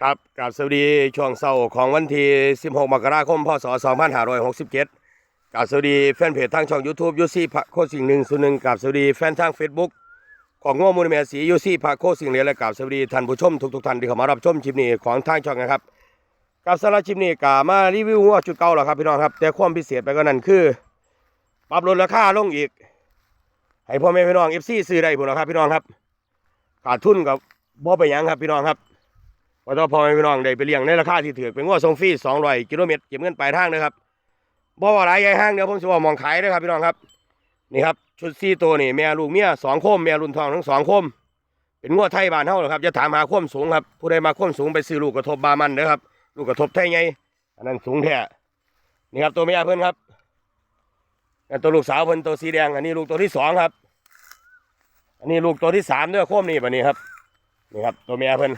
ครับกับสวัสดีช่วงเช้าของวันที่ 16 มกราคม พศ 2567กับสวัสดีแฟนเพจทางช่อง YouTube ยูซี่พระโคสิ่งหนึ่งส่วนหนึ่งกับสวัสดีแฟนทาง Facebook ของง้อมูลแม่สียูซี่พระโคสิ่งเหลือและกับสวัสดีท่านผู้ชมทุกๆท่านที่เข้ามารับชมคลิปนี้ของทางช่องนะครับกับสาระคลิปนี้กามารีวิวงัวจุดเก่าแล้วครับพี่น้องครับแต่ความพิเศษไปกว่านั้นคือ ปรับลดราคาลงอีก ให้พ่อแม่พี่น้อง FC ซื้อได้พุ่นะครับพี่น้องครับขาดทุนกับบ่ไปยังครับพี่น้องครับ ว่าต้องพอแม่พี่น้องได้ไปเลี้ยงในราคาที่ถือเป็นง้อทรงฟรี200กิโลเมตรเก็บเงินปลายทางนะครับบ่ว่าหลายใหญ่ห้างเดี๋ยวผมจะว่ามองขายนะครับพี่น้องครับนี่ครับชุดซี่ตัวนี่แม่ลูกเมียสองโคมแม่รุ่นทองทั้งสองโคม เป็นง้อไทยบ้านเฮาเหรอครับจะถามหาความสูงครับผู้ใดมาความสูงไปซื้อลูกกระทบบามันเด้อครับลูกกระทบไทยไงอันนั้นสูงแท้นี่ครับตัวแม่เพิ่นครับอันตัวลูกสาวเพิ่นตัวสีแดงอันนี้ลูกตัวที่สองครับ อันนี้ลูกตัวที่สามด้อโคมนี่ปะนี้ครับนี่ครับตัวแม่เพิ่น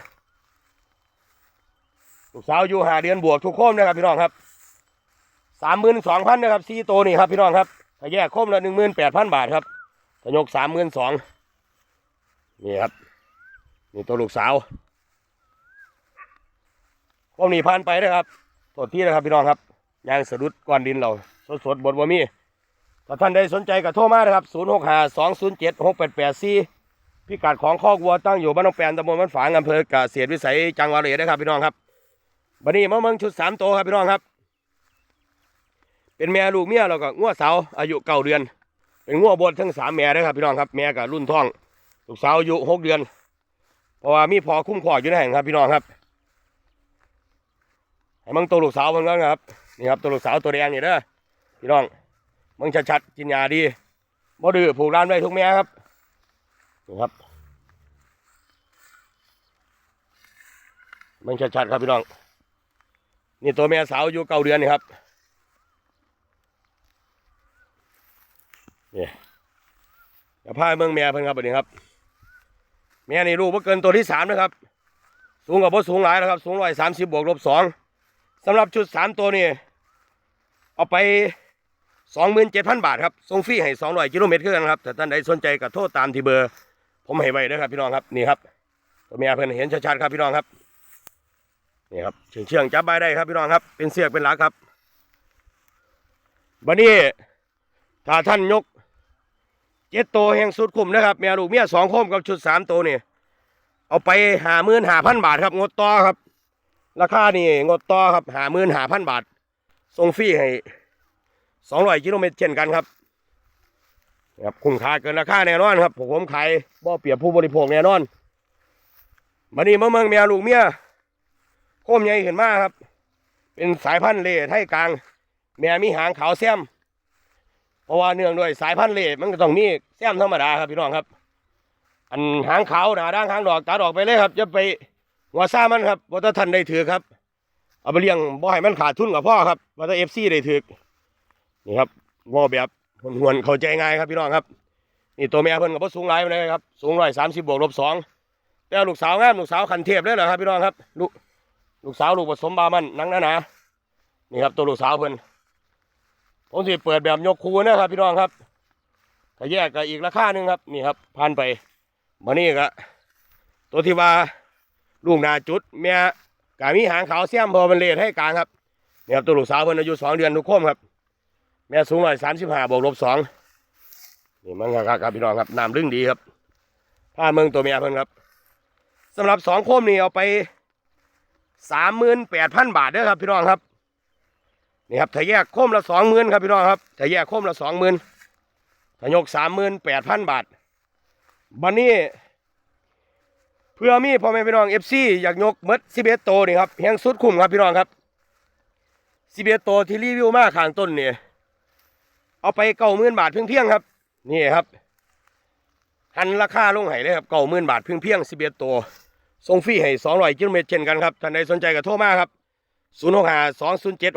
ลูกสาวอยู่หาเดือนบวกทุกโคมนะครับพี่น้องครับสามหมื่นสองพันนะครับสี่ตัวนี่ครับพี่น้องครับถ้าแยกโคมละหนึ่งหมื่นแปดพันบาทครับถ้ายกสามหมื่นสองนี่ครับนี่ตัวลูกสาวโคมนี่ผ่านไปนะครับตัวที่นะครับพี่น้องครับยางสะดุดก้อนดินเราสดสดบดบ่มีถ้าท่านใดสนใจก็โทรมานะครับศูนย์หกห้าสองศูนย์เจ็ดหกแปดแปดสี่พิกัดของคอกวัวตั้งอยู่บ้านหนองแปนตำบลบ้านฝางอำเภอกเกษตรวิสัยจังหวัดเลยนะครับพี่น้องครับ บันนี้มาเมืองชุดสามโตครับพี่น้องครับ เป็นแม่ลูกเมียแล้วก็งัวสาวอายุเก้าเดือน เป็นงัวบดทั้งสามแม่นะครับพี่น้องครับแม่กับรุ่นท้องลูกสาวอายุหกเดือน เพราะว่ามีพอคุ้มครองอยู่ในแห่งครับพี่น้องครับให้มึงตัวลูกสาวมันก็ครับนี่ครับตัวลูกสาวตัวแดงนี่เด้อพี่น้องมึงชัดๆกินยาดีบ่ดื้อผูกร้านไว้ทุกแม่ครับนี่ครับมึงชัดๆครับพี่น้อง นี่ตัวแม่สาวอายุเก้าเดือนนี่ครับนี่เดี๋ยวพาเมืองแม่เพิ่นครับบัดนี้ครับ แม่นี่ลูกบ่เกินตัวที่สามนะครับ สูงกับบ่สูงหลายนะครับ สูงร้อยสามสิบบวกลบสองสำหรับชุดสามตัวนี่เอาไปสองหมื่นเจ็ดพันบาทครับส่งฟรีให้สองร้อยกิโลเมตรคือกันครับถ้าท่านใดสนใจก็โทษตามที่เบอร์ ผมให้ไว้นะครับพี่น้องครับนี่ครับตัวแม่เพิ่นเห็นชัดๆครับพี่น้องครับ นี่ครับเชื่องเชืองจับใบได้ครับพี่น้องครับ เป็นเสือกเป็นลักครับบันนี้ถ้าท่านยกเจ็ดตัวแห่งสุดคุ้มนะครับแม่ลูกเมียสองโคมกับชุดสามตัวนี่เอาไปหาหมื่นหาพันบาทครับ งดต่อครับ ราคานี่งดต่อครับหาหมื่นหาพันบาทส่งฟรีให้สองร้อยกิโลเมตรเช่นกันครับครับคุ้มค่าเกินราคาแน่นอนครับผมขายบ่เปรียบผู้บริโภคแน่นอนบันนี้มาเมืองแม่ลูกเมีย โคมใหญ่ขึ้นมาครับ เป็นสายพันธุ์เล่ไทยกลาง แม่มีหางขาวแซมเพราะว่าเนื่องด้วยสายพันธุ์เล่มันก็ต้องมีแซมธรรมดาครับพี่น้องครับ อันหางขาวหนาด่างหางดอกตัดออกไปเลยครับจะไปหัวซ่ามันครับว่าถ้าท่านได้ถือครับ เอาไปเลี้ยงบ่ให้มันขาดทุนกับพ่อครับว่าถ้าเอฟซีได้ถือนี่ครับวอแบบหวนๆเข้าใจง่ายครับพี่น้องครับนี่ตัวแม่เพิ่นกับพ่อสูงหลายไปเลยครับสูงร้อยสามสิบบวกลบสองแต่ลูกสาวงามลูกสาวคันเทพเลยเหรอครับพี่น้องครับลูก ลูกสาวลูกผสมบามันนังหนาหนานี่ครับตัวลูกสาวเพิ่นผมสิเปิดแบบยกคูนะครับ พี่น้องครับถ้าแยกกับอีกราคาหนึ่งครับนี่ครับผ่านไปมานี่ก็ตัวที่ว่าลูกนาจุดแม่กามีหางขาวเสียมพอมันเลดให้กลางครับนี่ครับตัวลูกสาวเพิ่นอายุสองเดือนทุกคมครับ แม่สูงร้อยสามสิบห้าบวกลบสองนี่มันครับครับพี่น้องครับน้ำลึงดีครับผ้าเมืองตัวแม่เพิ่นครับสำหรับสองโคมนี่เอาไป สามหมื่นแปดพันบาทเด้อครับพี่น้องครับนี่ครับถ้าแยกโคมละสองหมื่นครับพี่น้องครับถ้าแยกโคมละสองหมื่นถ้ายกสามหมื่นแปดพันบาทบันนี้ เพื่อมีพ่อแม่พี่น้องเอฟซีอยากยกหมดสิเอ็ดโตนี่ครับแหงสุดคุ้มครับพี่น้องครับสิเอ็ดโตที่รีวิวมาข้างต้นเนี่ยเอาไปเก้าหมื่นบาทเพียงๆครับนี่ครับหันราคาลงให้เลยครับเก้าหมื่นบาทเพียงๆสิเอ็ดตัว ส่งฟรีให้200กิโลเมตรเช่นกันครับท่านใดสนใจก็โทรมาครับ065 207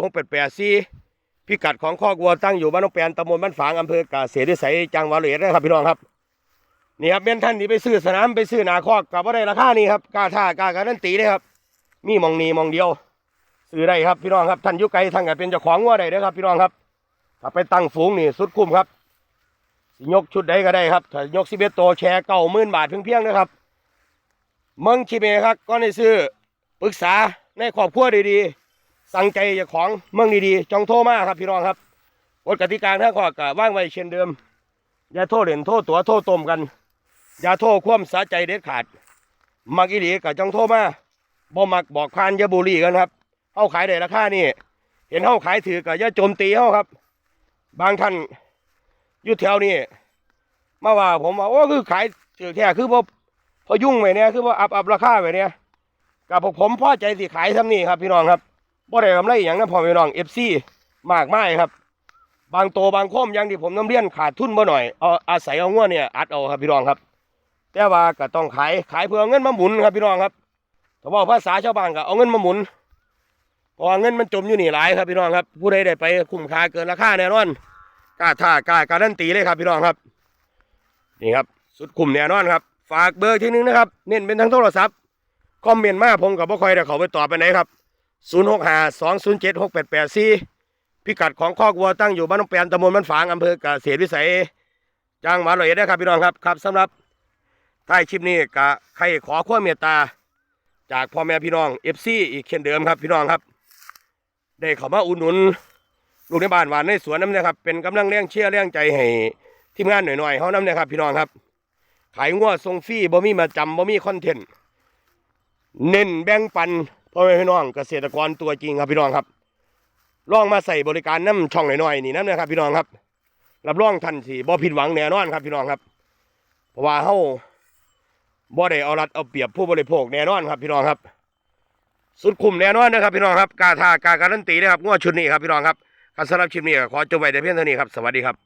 6884พิกัดของข้อกวัวตั้งอยู่บ้านนองแปนตำบลบ้านฝางอำเภอกาเกษตรวิสัยจังหวัดเลยนะครับพี่น้องครับนี่ครับเป็นท่านที่ไปซื้อสนามไปซื้อนาคอกกับว่าได้ราคานี้ครับกล้าท่ากล้าการันตีเลยครับ มีมองนีมองเดียว ซื้อได้ครับพี่น้องครับท่านยุไกลท่านก็เป็นเจ้าของวัวได้เด้อครับพี่น้องครับถ้าไปตั้งฝูงนี่สุดคุ้มครับยกชุดใดก็ได้ครับถ้ายกสิบเอ็ดตัวแชร์เก้าหมื่นบาทเพียงๆนะครับ มืองชิดเมครับก็ในซื้อปรึกษาในครอบครัวดีๆ สั่งใจเจ้าของเมืองดีๆจองโทรมาครับพี่น้องครับกฎกติกาทางข้อก็ว่างไว้เช่นเดิม อย่าโทษเล่นโทษตัวโทษตมกัน อย่าโทษความสาใจเด็ดขาด มักอีหลีก็จองโทรมาบ่มักบอกพานยาบุรีกันครับเฮาขายได้ราคานี่เห็นเฮาขายถือก็อย่าโจมตีเฮาครับ บางท่านอยู่แถวนี้มาว่าผมว่าโอ้คือขายถือแท้คือบ่ พอยุ่งไว้เนี่ยคือว่าอับอับราคาไว้เนี่ยกับพวกผมพอใจสิขายทำนี่ครับพี่น้องครับบ่ได้กำไรอย่างนะพ่อพี่น้องเอฟซีมากมายครับ บางโตบางโคมอยังที่ผมน้ำเลี้ยนขาดทุนบ่หน่อยเอาอาศัยเอางัวเนี่ยอัดเอาครับพี่น้องครับ แต่ว่าก็ต้องขายขายเพื่อเงินมาหมุนครับพี่น้องครับถ้าบอกภาษาชาวบ้านก็เอาเงินมาหมุนเพราะเงินมันจมอยู่นี่หลายครับพี่น้องครับ ผู้ใดได้ไปคุ้มค่าเกินราคาแน่นอนกล้าท่ากล้าการันตีเลยครับพี่น้องครับ นี่ครับ สุดคุ้มแน่นอนครับ ฝากเบอร์ที่หนึงนะครับ เน้นเป็นทั้งโทรศัพท์คอมเมนต์มาผมกับบ่ค่อยได้เขาไปตอบไปไหนครับ 0 6 5 2 0 7 6 8 8 4 พิกัดของคอกวัวตั้งอยู่บ้านน้องแปนตำบลมันฝางอำเภอกเกษตรวิสัยจังหวัดร้อยเอ็ดนะครับพี่น้องครับครับสำหรับท้ายคลิปนี้กะใครขอความเมตตา จากพ่อแม่พี่น้องเอฟซีอีกเช่นเดิมครับพี่น้องครับ ได้เข้ามาอุดหนุนลูกในบ้านหวานในสวนน้ำเนี่ยครับเป็นกำลังแรงเชียร์แรงใจให้ทีมงานหน่อยๆเขาน้ำเนี่ยครับพี่น้องครับ ขายงัวทรงฟรีบ่มีมาจำบ่มีคอนเทนต์เน้นแบ่งปันพ่อแม่พี่น้องเกษตรกรตัวจริงครับพี่น้องครับ ลองมาใส่บริการน้ำช่องหน่อยๆนี่น้ำนี่ยครับ พี่น้องครับ รับรองทันทีบ่ผิดหวังแน่นอนครับ พี่น้องครับ เพราะว่าเฮาบ่ได้เอารัดเอาเปรียบผู้บริโภคแน่นอนครับ พี่น้องครับ สุดคุ้มแน่นอนนะครับ พี่น้องครับ กาทากาการันตีนะครับงวดชุดนี้ครับพี่น้องครับการสำหรับคลิปนี้ขอจบไว้แต่เพียงเท่านี้ครับสวัสดีครับ